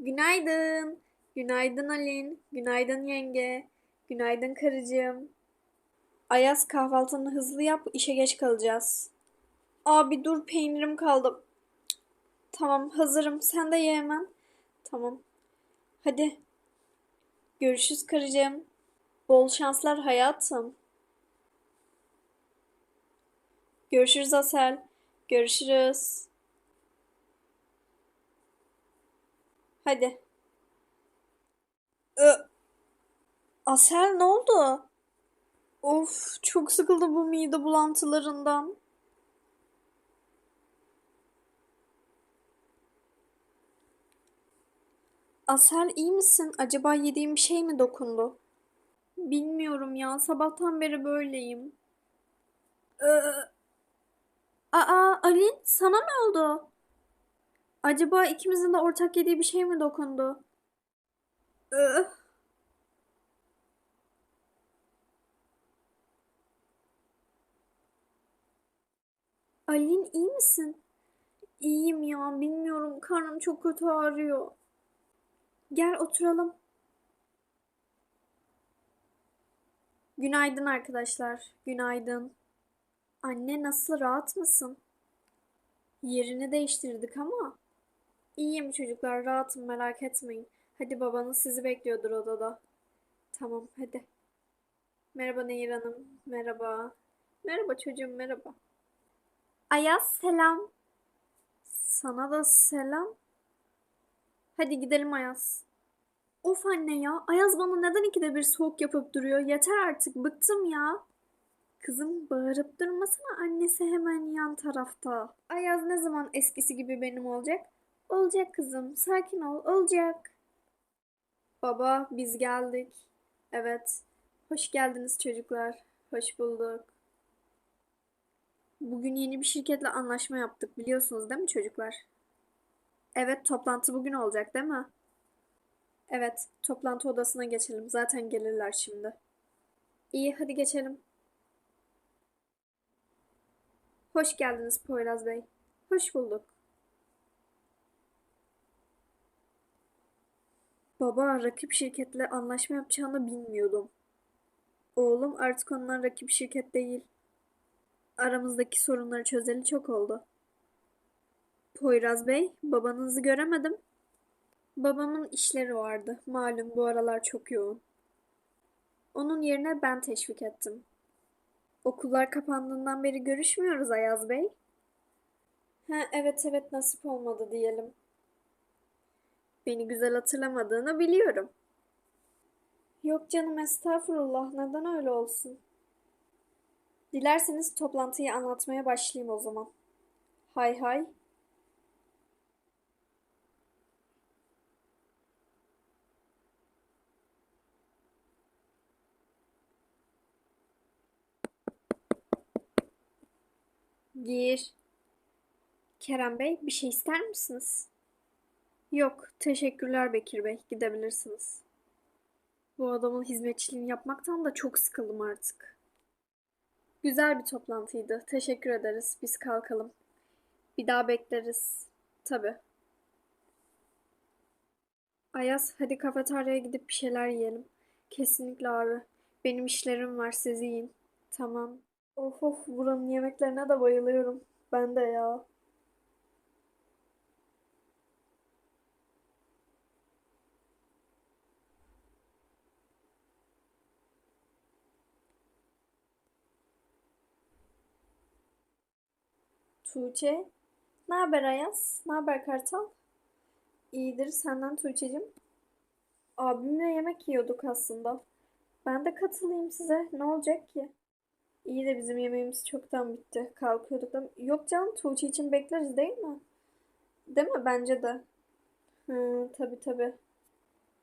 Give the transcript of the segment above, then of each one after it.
Günaydın. Günaydın Alin. Günaydın yenge. Günaydın karıcığım. Ayaz kahvaltını hızlı yap, işe geç kalacağız. Abi dur peynirim kaldı. Tamam hazırım. Sen de ye hemen. Tamam. Hadi. Görüşürüz karıcığım. Bol şanslar hayatım. Görüşürüz Asel. Görüşürüz. Hadi. Ö Asel ne oldu? Of çok sıkıldı bu mide bulantılarından. Asel iyi misin? Acaba yediğim bir şey mi dokundu? Bilmiyorum ya. Sabahtan beri böyleyim. Ee, aa Alin sana ne oldu? Acaba ikimizin de ortak yediği bir şey mi dokundu? Alin iyi misin? İyiyim ya. Bilmiyorum. Karnım çok kötü ağrıyor. Gel oturalım. Günaydın arkadaşlar. Günaydın. Anne nasıl rahat mısın? Yerini değiştirdik ama. İyiyim çocuklar, rahatım merak etmeyin. Hadi babanız sizi bekliyordur odada. Tamam, hadi. Merhaba Nehir Hanım. Merhaba. Merhaba çocuğum, merhaba. Ayaz, selam. Sana da selam. Hadi gidelim Ayaz. Of anne ya, Ayaz bana neden ikide bir soğuk yapıp duruyor? Yeter artık, bıktım ya. Kızım bağırıp durmasana annesi hemen yan tarafta. Ayaz ne zaman eskisi gibi benim olacak? Olacak kızım, sakin ol, olacak. Baba, biz geldik. Evet. Hoş geldiniz çocuklar. Hoş bulduk. Bugün yeni bir şirketle anlaşma yaptık biliyorsunuz değil mi çocuklar? Evet, toplantı bugün olacak değil mi? Evet, toplantı odasına geçelim. Zaten gelirler şimdi. İyi, hadi geçelim. Hoş geldiniz Poyraz Bey. Hoş bulduk. Baba, rakip şirketle anlaşma yapacağını bilmiyordum. Oğlum artık onlar rakip şirket değil. Aramızdaki sorunları çözeli çok oldu. Poyraz Bey, babanızı göremedim. Babamın işleri vardı. Malum bu aralar çok yoğun. Onun yerine ben teşvik ettim. Okullar kapandığından beri görüşmüyoruz Ayaz Bey. Ha, evet evet nasip olmadı diyelim. Beni güzel hatırlamadığını biliyorum. Yok canım estağfurullah neden öyle olsun? Dilerseniz toplantıyı anlatmaya başlayayım o zaman. Hay hay. Gir. Kerem Bey, bir şey ister misiniz? Yok, teşekkürler Bekir Bey. Gidebilirsiniz. Bu adamın hizmetçiliğini yapmaktan da çok sıkıldım artık. Güzel bir toplantıydı. Teşekkür ederiz. Biz kalkalım. Bir daha bekleriz. Tabii. Ayaz, hadi kafeteryaya gidip bir şeyler yiyelim. Kesinlikle abi. Benim işlerim var, siz yiyin. Tamam. Of of, buranın yemeklerine de bayılıyorum. Ben de ya. Tuğçe. Ne haber Ayaz? Ne haber Kartal? İyidir senden Tuğçe'cim. Abimle yemek yiyorduk aslında. Ben de katılayım size. Ne olacak ki? İyi de bizim yemeğimiz çoktan bitti. Kalkıyorduk da. Yok canım Tuğçe için bekleriz değil mi? Değil mi? Bence de. Hı, tabii tabii.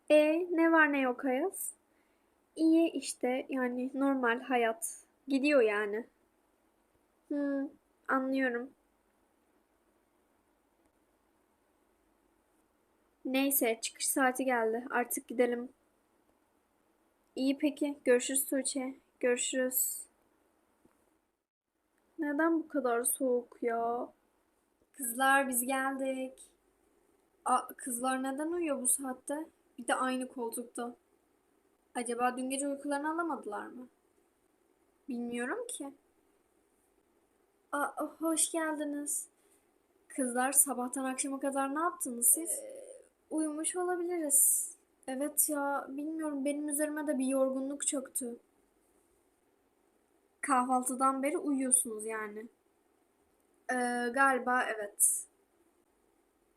E ne var ne yok Ayaz? İyi işte yani normal hayat. Gidiyor yani. Hı, anlıyorum. Neyse çıkış saati geldi. Artık gidelim. İyi peki. Görüşürüz Tuğçe. Görüşürüz. Neden bu kadar soğuk ya? Kızlar biz geldik. Aa, kızlar neden uyuyor bu saatte? Bir de aynı koltukta. Acaba dün gece uykularını alamadılar mı? Bilmiyorum ki. Aa, hoş geldiniz. Kızlar sabahtan akşama kadar ne yaptınız siz? Uyumuş olabiliriz. Evet ya, bilmiyorum benim üzerime de bir yorgunluk çöktü. Kahvaltıdan beri uyuyorsunuz yani. Ee, galiba evet.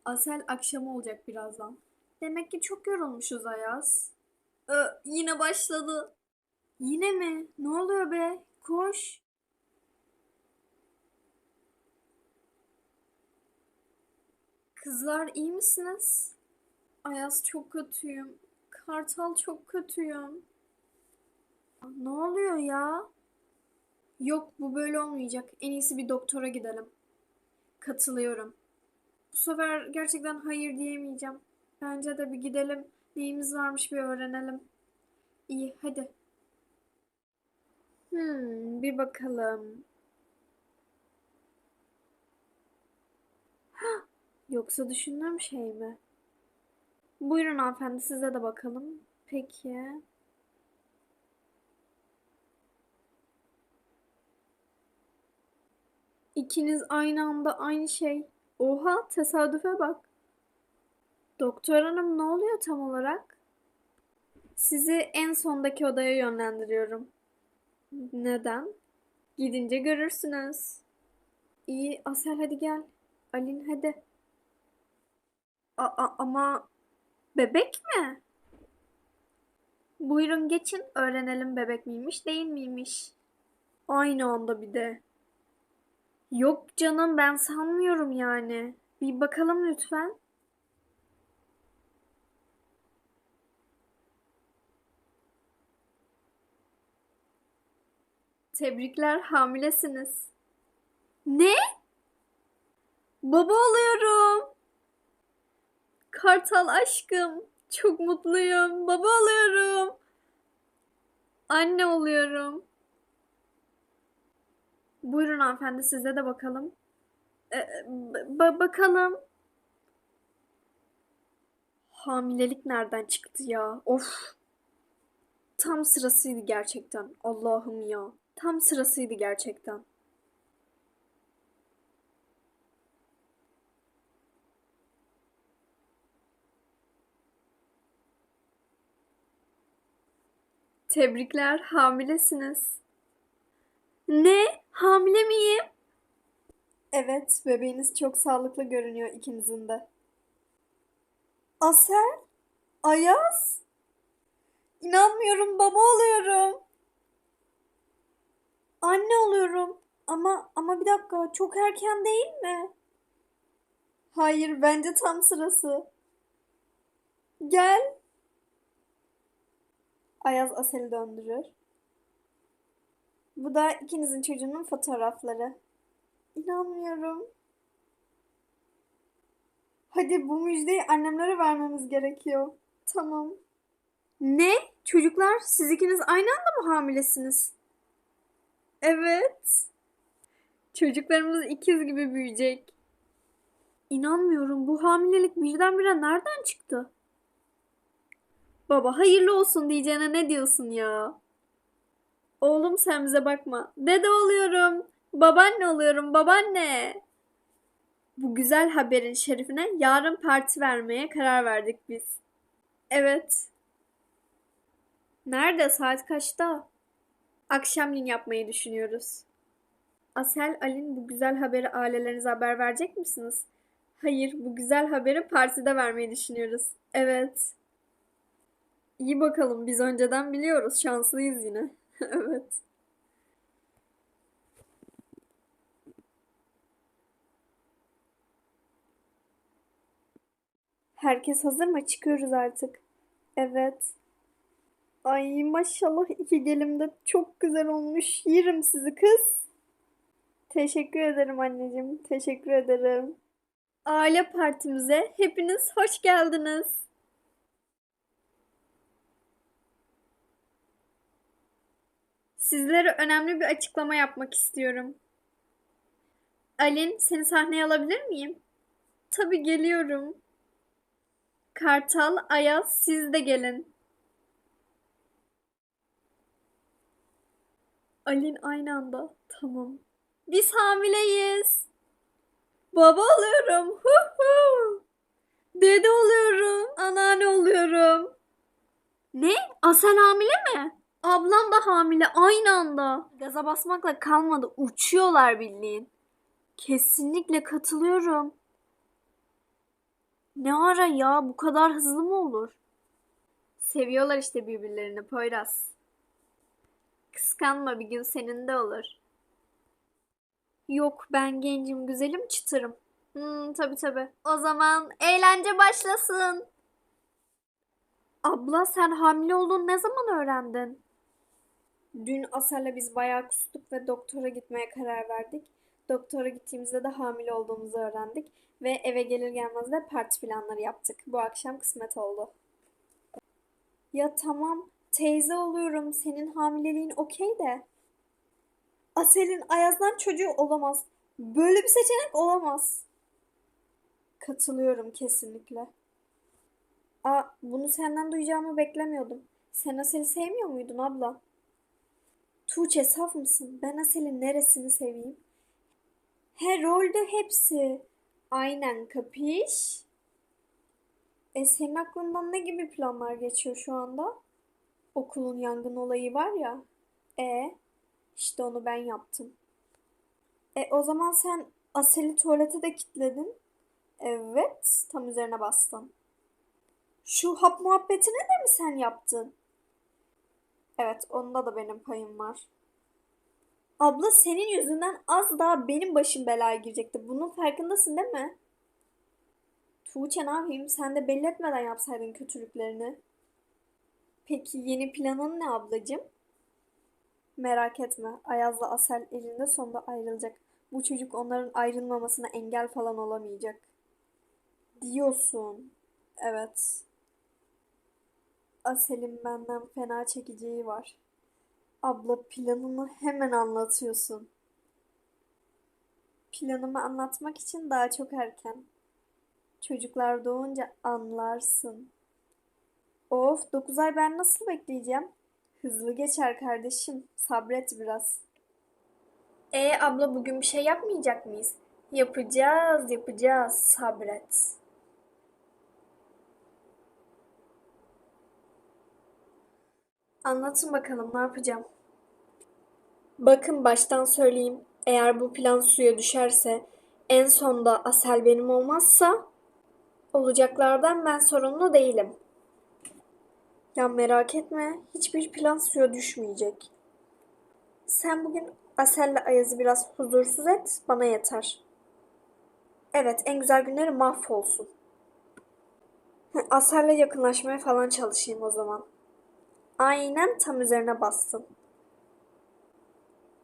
Asel akşam olacak birazdan. Demek ki çok yorulmuşuz Ayaz. Ee, yine başladı. Yine mi? Ne oluyor be? Koş. Kızlar iyi misiniz? Ayaz çok kötüyüm. Kartal çok kötüyüm. Ne oluyor ya? Yok bu böyle olmayacak. En iyisi bir doktora gidelim. Katılıyorum. Bu sefer gerçekten hayır diyemeyeceğim. Bence de bir gidelim. Neyimiz varmış bir öğrenelim. İyi hadi. Hmm, bir bakalım. Yoksa düşündüğüm şey mi? Buyurun hanımefendi size de bakalım. Peki. İkiniz aynı anda aynı şey. Oha tesadüfe bak. Doktor hanım ne oluyor tam olarak? Sizi en sondaki odaya yönlendiriyorum. Neden? Gidince görürsünüz. İyi Asel hadi gel. Alin hadi. A- ama bebek mi? Buyurun geçin öğrenelim bebek miymiş değil miymiş. Aynı anda bir de. Yok canım ben sanmıyorum yani. Bir bakalım lütfen. Tebrikler hamilesiniz. Ne? Baba oluyorum. Kartal aşkım. Çok mutluyum. Baba oluyorum. Anne oluyorum. Buyurun hanımefendi size de bakalım. Ee, ba- bakalım. Hamilelik nereden çıktı ya? Of. Tam sırasıydı gerçekten. Allah'ım ya. Tam sırasıydı gerçekten. Tebrikler, hamilesiniz. Ne? Hamile miyim? Evet, bebeğiniz çok sağlıklı görünüyor ikinizin de. Asel? Ayaz? İnanmıyorum, baba oluyorum. Anne oluyorum. Ama ama bir dakika, çok erken değil mi? Hayır, bence tam sırası. Gel. Ayaz Asel'i döndürür. Bu da ikinizin çocuğunun fotoğrafları. İnanmıyorum. Hadi bu müjdeyi annemlere vermemiz gerekiyor. Tamam. Ne? Çocuklar siz ikiniz aynı anda mı hamilesiniz? Evet. Çocuklarımız ikiz gibi büyüyecek. İnanmıyorum. Bu hamilelik birdenbire nereden çıktı? Baba hayırlı olsun diyeceğine ne diyorsun ya? Oğlum sen bize bakma. Dede oluyorum. Babaanne oluyorum. Babaanne. Bu güzel haberin şerifine yarın parti vermeye karar verdik biz. Evet. Nerede? Saat kaçta? Akşamleyin yapmayı düşünüyoruz. Asel, Alin bu güzel haberi ailelerinize haber verecek misiniz? Hayır, bu güzel haberi partide vermeyi düşünüyoruz. Evet. İyi bakalım biz önceden biliyoruz. Şanslıyız yine. Evet. Herkes hazır mı? Çıkıyoruz artık. Evet. Ay maşallah iki gelim de çok güzel olmuş. Yerim sizi kız. Teşekkür ederim anneciğim. Teşekkür ederim. Aile partimize hepiniz hoş geldiniz. Sizlere önemli bir açıklama yapmak istiyorum. Alin, seni sahneye alabilir miyim? Tabii geliyorum. Kartal, Ayaz siz de gelin. Alin aynı anda. Tamam. Biz hamileyiz. Baba oluyorum. Hu hu. Dede oluyorum. Anneanne oluyorum. Ne? Asel hamile mi? Ablam da hamile aynı anda. Gaza basmakla kalmadı. Uçuyorlar bildiğin. Kesinlikle katılıyorum. Ne ara ya? Bu kadar hızlı mı olur? Seviyorlar işte birbirlerini Poyraz. Kıskanma bir gün senin de olur. Yok ben gencim güzelim çıtırım. Hmm, tabii tabii. O zaman eğlence başlasın. Abla sen hamile olduğunu ne zaman öğrendin? Dün Asel'le biz bayağı kustuk ve doktora gitmeye karar verdik. Doktora gittiğimizde de hamile olduğumuzu öğrendik. Ve eve gelir gelmez de parti planları yaptık. Bu akşam kısmet oldu. Ya tamam teyze oluyorum. Senin hamileliğin okey de. Asel'in Ayaz'dan çocuğu olamaz. Böyle bir seçenek olamaz. Katılıyorum kesinlikle. Aa, bunu senden duyacağımı beklemiyordum. Sen Asel'i sevmiyor muydun abla? Tuğçe saf mısın? Ben Asel'in neresini seveyim? He rolde hepsi. Aynen kapış. E senin aklından ne gibi planlar geçiyor şu anda? Okulun yangın olayı var ya. E işte onu ben yaptım. E o zaman sen Asel'i tuvalete de kilitledin. Evet, tam üzerine bastın. Şu hap muhabbetini de mi sen yaptın? Evet, onda da benim payım var. Abla senin yüzünden az daha benim başım belaya girecekti. Bunun farkındasın değil mi? Tuğçe ne yapayım? Sen de belli etmeden yapsaydın kötülüklerini. Peki yeni planın ne ablacığım? Merak etme. Ayaz'la Asel elinde sonunda ayrılacak. Bu çocuk onların ayrılmamasına engel falan olamayacak. Diyorsun. Evet. Asel'in benden fena çekeceği var. Abla planını hemen anlatıyorsun. Planımı anlatmak için daha çok erken. Çocuklar doğunca anlarsın. Of 9 ay ben nasıl bekleyeceğim? Hızlı geçer kardeşim. Sabret biraz. E abla bugün bir şey yapmayacak mıyız? Yapacağız, yapacağız. Sabret. Anlatın bakalım ne yapacağım? Bakın baştan söyleyeyim. Eğer bu plan suya düşerse, en sonda Asel benim olmazsa olacaklardan ben sorumlu değilim. Ya merak etme, hiçbir plan suya düşmeyecek. Sen bugün Asel'le Ayaz'ı biraz huzursuz et, bana yeter. Evet, en güzel günleri mahvolsun. Asel'le yakınlaşmaya falan çalışayım o zaman. Aynen tam üzerine bastın.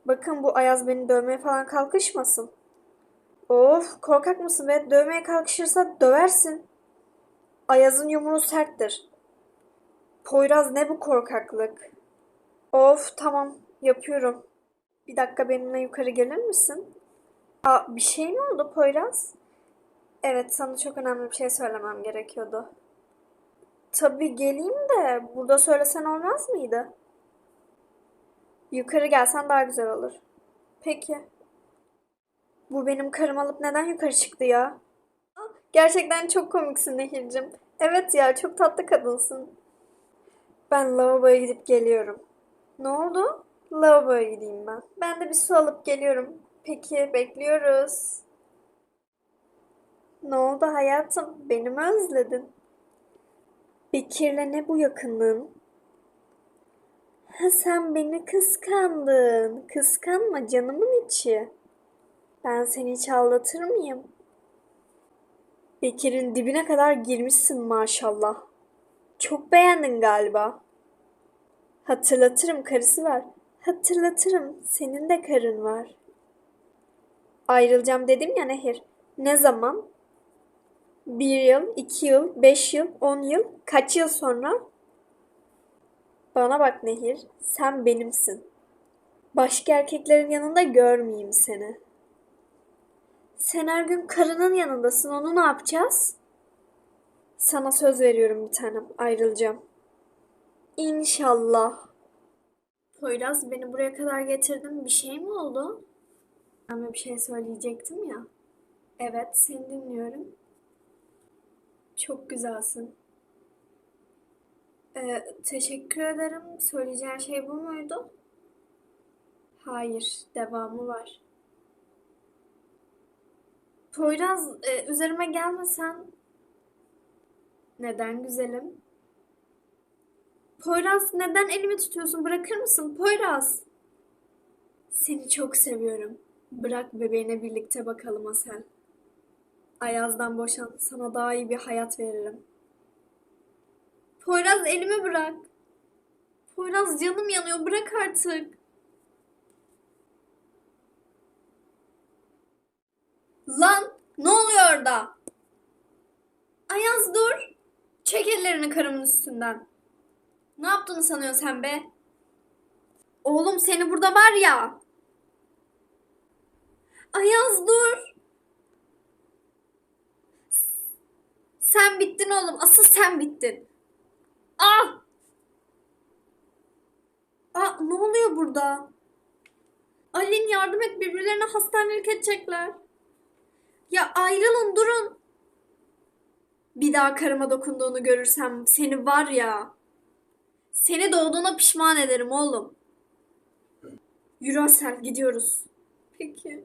Bakın bu Ayaz beni dövmeye falan kalkışmasın. Of korkak mısın be? Dövmeye kalkışırsa döversin. Ayaz'ın yumruğu serttir. Poyraz ne bu korkaklık? Of tamam yapıyorum. Bir dakika benimle yukarı gelir misin? Aa bir şey mi oldu Poyraz? Evet sana çok önemli bir şey söylemem gerekiyordu. Tabii geleyim de burada söylesen olmaz mıydı? Yukarı gelsen daha güzel olur. Peki. Bu benim karım alıp neden yukarı çıktı ya? Gerçekten çok komiksin Nehir'cim. Evet ya çok tatlı kadınsın. Ben lavaboya gidip geliyorum. Ne oldu? Lavaboya gideyim ben. Ben de bir su alıp geliyorum. Peki bekliyoruz. Ne oldu hayatım? Beni mi özledin? Bekir'le ne bu yakınlığın? Ha sen beni kıskandın. Kıskanma canımın içi. Ben seni hiç aldatır mıyım? Bekir'in dibine kadar girmişsin maşallah. Çok beğendin galiba. Hatırlatırım karısı var. Hatırlatırım senin de karın var. Ayrılacağım dedim ya Nehir. Ne zaman? Bir yıl, iki yıl, beş yıl, on yıl, kaç yıl sonra? Bana bak Nehir, sen benimsin. Başka erkeklerin yanında görmeyeyim seni. Sen her gün karının yanındasın, onu ne yapacağız? Sana söz veriyorum bir tanem. Ayrılacağım. İnşallah. Poyraz beni buraya kadar getirdin. Bir şey mi oldu? Ama bir şey söyleyecektim ya. Evet, seni dinliyorum. Çok güzelsin. Ee, teşekkür ederim. Söyleyeceğin şey bu muydu? Hayır, devamı var. Poyraz, e, üzerime gelmesen. Neden güzelim? Poyraz, neden elimi tutuyorsun? Bırakır mısın? Poyraz. Seni çok seviyorum. Bırak bebeğine birlikte bakalım Asel. Ayaz'dan boşan. Sana daha iyi bir hayat veririm. Poyraz elimi bırak. Poyraz canım yanıyor. Bırak artık. Lan ne oluyor orada? Ayaz dur. Çek ellerini karımın üstünden. Ne yaptığını sanıyorsun sen be? Oğlum seni burada var ya. Ayaz dur. Sen bittin oğlum. Asıl sen bittin. Ah! Aa, ne oluyor burada? Alin yardım et birbirlerine hastanelik edecekler. Ya ayrılın durun. Bir daha karıma dokunduğunu görürsem seni var ya. Seni doğduğuna pişman ederim oğlum. Yürü Asel gidiyoruz. Peki.